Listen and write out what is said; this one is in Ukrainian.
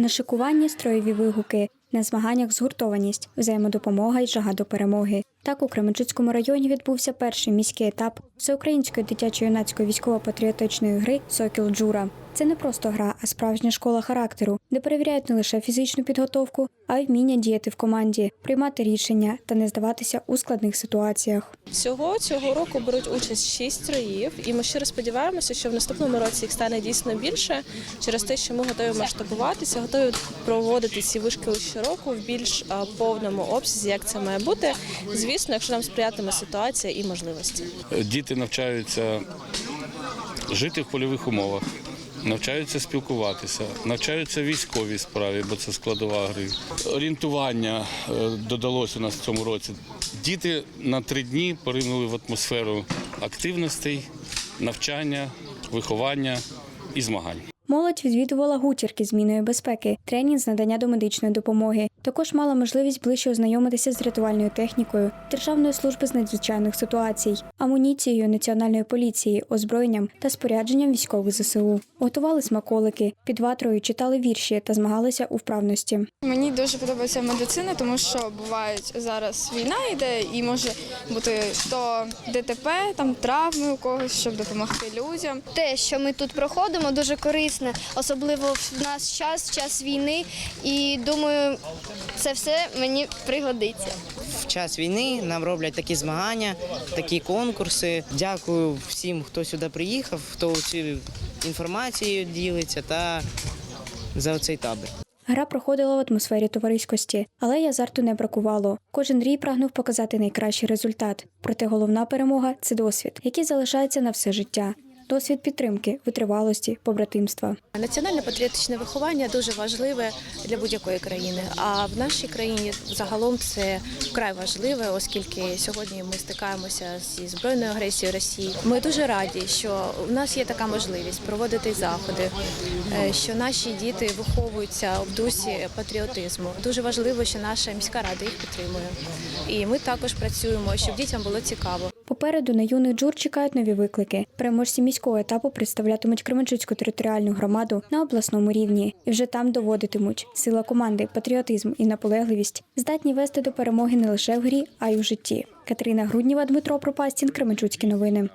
На шикування строєві вигуки, на змаганнях згуртованість, взаємодопомога й жага до перемоги. Так у Кременчуцькому районі відбувся перший міський етап всеукраїнської дитячо-юнацької військово-патріотичної гри Сокіл Джура. Це не просто гра, а справжня школа характеру, де перевіряють не лише фізичну підготовку, а й вміння діяти в команді, приймати рішення та не здаватися у складних ситуаціях. Всього цього року беруть участь шість троїв, і ми щиро сподіваємося, що в наступному році їх стане дійсно більше через те, що ми готові масштабуватися, готові проводити ці вишколи щороку в більш повному обсязі, як це має бути. Звісно, якщо нам сприятиме ситуація і можливості. Діти навчаються жити в польових умовах, навчаються спілкуватися, навчаються військовій справі, бо це складова гри. Орієнтування додалося додалось у нас в цьому році. Діти на три дні поринули в атмосферу активностей, навчання, виховання і змагань. Молодь відвідувала гутірки зміною безпеки, тренінг з надання домедичної допомоги. Також мала можливість ближче ознайомитися з рятувальною технікою Державної служби з надзвичайних ситуацій, амуніцією національної поліції, озброєнням та спорядженням військових ЗСУ. Готували смаколики, під ватрою читали вірші та змагалися у вправності. Мені дуже подобається медицина, тому що бувають зараз війна йде і може бути то ДТП, там травми у когось, щоб допомогти людям. те, що ми тут проходимо, дуже корисне, особливо в наш час, в час війни. І думаю, це все мені пригодиться. в час війни нам роблять такі змагання, такі конкурси. Дякую всім, хто сюди приїхав, хто цю інформацією ділиться та за цей табір. Гра проходила в атмосфері товариськості, але й азарту не бракувало. Кожен рій прагнув показати найкращий результат. Проте головна перемога це досвід, який залишається на все життя. Досвід підтримки, витривалості, побратимства. Національне патріотичне виховання дуже важливе для будь-якої країни. А в нашій країні загалом це вкрай важливе, оскільки сьогодні ми стикаємося зі збройною агресією Росії. Ми дуже раді, що в нас є така можливість проводити заходи, е, що наші діти виховуються в дусі патріотизму. Дуже важливо, що наша міська рада їх підтримує. І ми також працюємо, щоб дітям було цікаво. Попереду на юних джур чекають нові виклики. Переможці міського етапу представлятимуть Кременчуцьку територіальну громаду на обласному рівні і вже там доводитимуть сила команди, патріотизм і наполегливість здатні вести до перемоги не лише в грі, а й у житті. Катерина Грудніва, Дмитро Пропастін, Кременчуцькі новини.